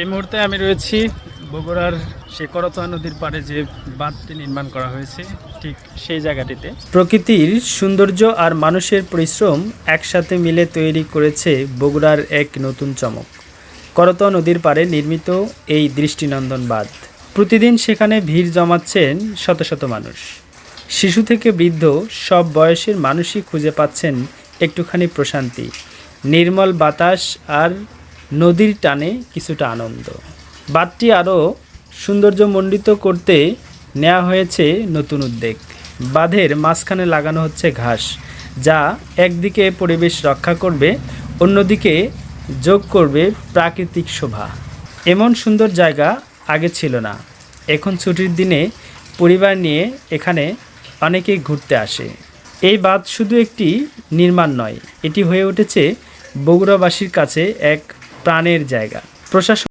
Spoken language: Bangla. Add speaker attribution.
Speaker 1: এই মুহূর্তে আমি রয়েছি বগুড়ার সে করতোয়া নদীর পাড়ে যে বাঁধটি নির্মাণ করা হয়েছে, ঠিক সেই জায়গাটিতে। প্রকৃতির সৌন্দর্য আর মানুষের পরিশ্রম একসাথে মিলে তৈরি করেছে বগুড়ার এক নতুন চমক। করতোয়া নদীর পাড়ে নির্মিত এই দৃষ্টিনন্দন বাঁধ। প্রতিদিন সেখানে ভিড় জমাচ্ছেন শত শত মানুষ। শিশু থেকে বৃদ্ধ সব বয়সের মানুষই খুঁজে পাচ্ছেন একটুখানি প্রশান্তি, নির্মল বাতাস আর নদীর টানে কিছুটা আনন্দ। বাঁধটি আরও সৌন্দর্যমণ্ডিত করতে নেওয়া হয়েছে নতুন উদ্যোগ। বাঁধের মাঝখানে লাগানো হচ্ছে ঘাস, যা একদিকে পরিবেশ রক্ষা করবে, অন্যদিকে যোগ করবে প্রাকৃতিক শোভা। এমন সুন্দর জায়গা আগে ছিল না। এখন ছুটির দিনে পরিবার নিয়ে এখানে অনেকেই ঘুরতে আসে। এই বাঁধ শুধু একটি নির্মাণ নয়, এটি হয়ে উঠেছে বগুড়াবাসীর কাছে এক প্রাণের জায়গা। প্রশাসন